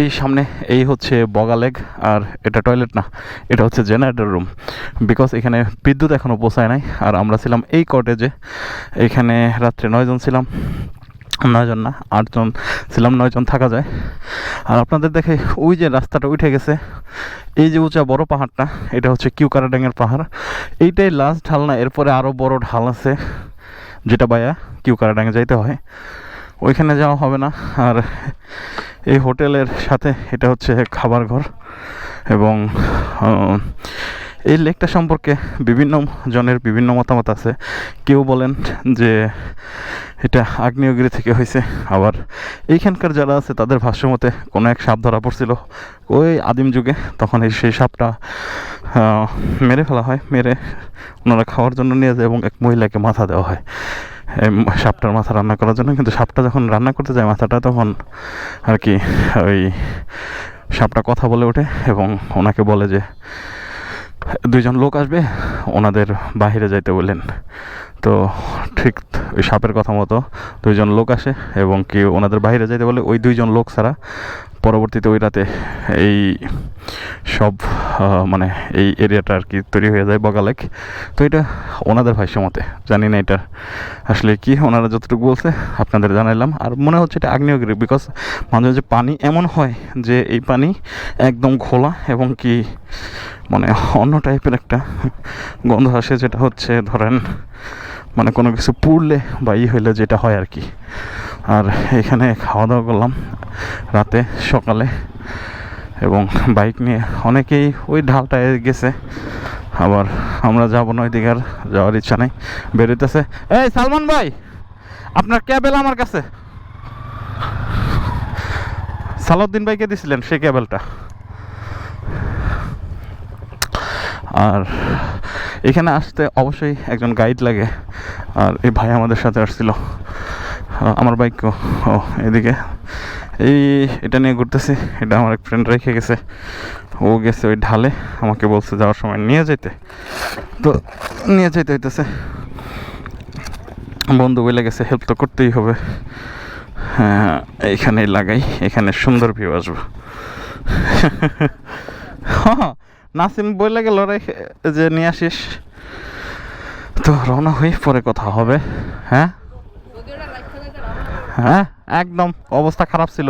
এই সামনে, এই হচ্ছে বগা লেগ আর এটা টয়লেট না, এটা হচ্ছে জেনারেটর রুম। বিকজ এখানে বিদ্যুৎ এখনও পৌঁছায় নাই, আর আমরা ছিলাম এই কটেজে এখানে রাত্রে নয়জন ছিলাম নয়জন না আটজন ছিলাম নয়জন থাকা যায়। আর আপনাদের দেখে ওই যে রাস্তাটা উঠে গেছে, এই যে উঁচা বড় পাহাড়টা, এটা হচ্ছে কিউকারাডাঙ্গের পাহাড়। এইটাই লাস্ট ঢাল না, এরপরে আরও বড় ঢাল আছে, যেটা বাইয়া কিউকারাডাঙ্গে যাইতে হয়। ওইখানে যাওয়া হবে না, আর এই হোটেলের সাথে এটা হচ্ছে খাবার ঘর এবং এই লেকটা সম্পর্কে বিভিন্ন জনের বিভিন্ন মতামত আছে। কেউ বলেন যে এটা আগ্নেয়গিরি থেকে হয়েছে, আবার এইখানকার যারা আছে তাদের ভাষ্য মতে কোনো এক সাপ ধরা পড়ছিল। ওই আদিম যুগে তখন এই সেই সাপটা মেরে ফেলা হয়, মেরে ওনারা খাওয়ার জন্য নিয়ে যায় এবং এক মহিলাকে মাথা দেওয়া হয়। সাপটার মাথা রান্না করার জন্য, কিন্তু সাপটা যখন রান্না করতে যায়, মাথাটা তখন আর কি ওই সাপটা কথা বলে ওঠে এবং ওনাকে বলে যে, দুইজন লোক আসবে, ওনাদের বাইরে যাইতে বললেন। তো ঠিক ওই সাপের কথা মতো দুইজন লোক আসে এবং কি ওনাদের বাইরে যাইতে বলে, ওই দুইজন লোক ছাড়া পরবর্তীতে ওই রাতে এই সব মানে এই এরিয়াটা আর কি তৈরি হয়ে যায় বগালেক তো এটা ওনাদের ভাষ্য মতে, জানি না এটা আসলে কি, ওনারা যতটুকু বলছে আপনাদের জানাইলাম। আর মনে হচ্ছে এটা আগ্নেয়গিরি বিকজ মাঝে মাঝে পানি এমন হয় যে এই পানি একদম ঘোলা এবং কি মানে অন্য টাইপের একটা গন্ধ আসে, যেটা হচ্ছে ধরেন মানে কোনো কিছু পুড়লে বা ই হইলে যেটা হয় আর কি। আর এখানে খাওয়া দাওয়া করলাম রাতে, সকালে। এবং বাইক নিয়ে অনেকেই ওই ঢালটায় গেছে। আবার আমরা যাব না ওইদিকে আর, যাওয়ার ইচ্ছা নেই। বেরোইতেছে। এই সালমান ভাই, আপনার ক্যাবেল আমার কাছে। সালাউদ্দিন ভাইকে দিছিলেন সেই ক্যাবেলটা আর এখানে আসতে অবশ্যই একজন গাইড লাগে। আর এই ভাই আমাদের সাথে আসছিল। আমার বাইক ও এদিকে। এই, এটা নিয়ে ঘুরতেছি। এটা আমার এক ফ্রেন্ড রেখে গেছে। ও গেছে ওই ঢালে। আমাকে বলছে যাওয়ার সময় নিয়ে যেতে তো নিয়ে যেতে হইতেছে। বন্ধু বলে গেছে হেল্প তো করতেই হবে। হ্যাঁ এইখানেই লাগাই। এখানে সুন্দর ভিউ আসব। হ্যাঁ নাসিম বলে গেল যে নিয়ে আসিস। তো রওনা হয়ে পরে কথা হবে। হ্যাঁ? হ্যাঁ একদম অবস্থা খারাপ ছিল।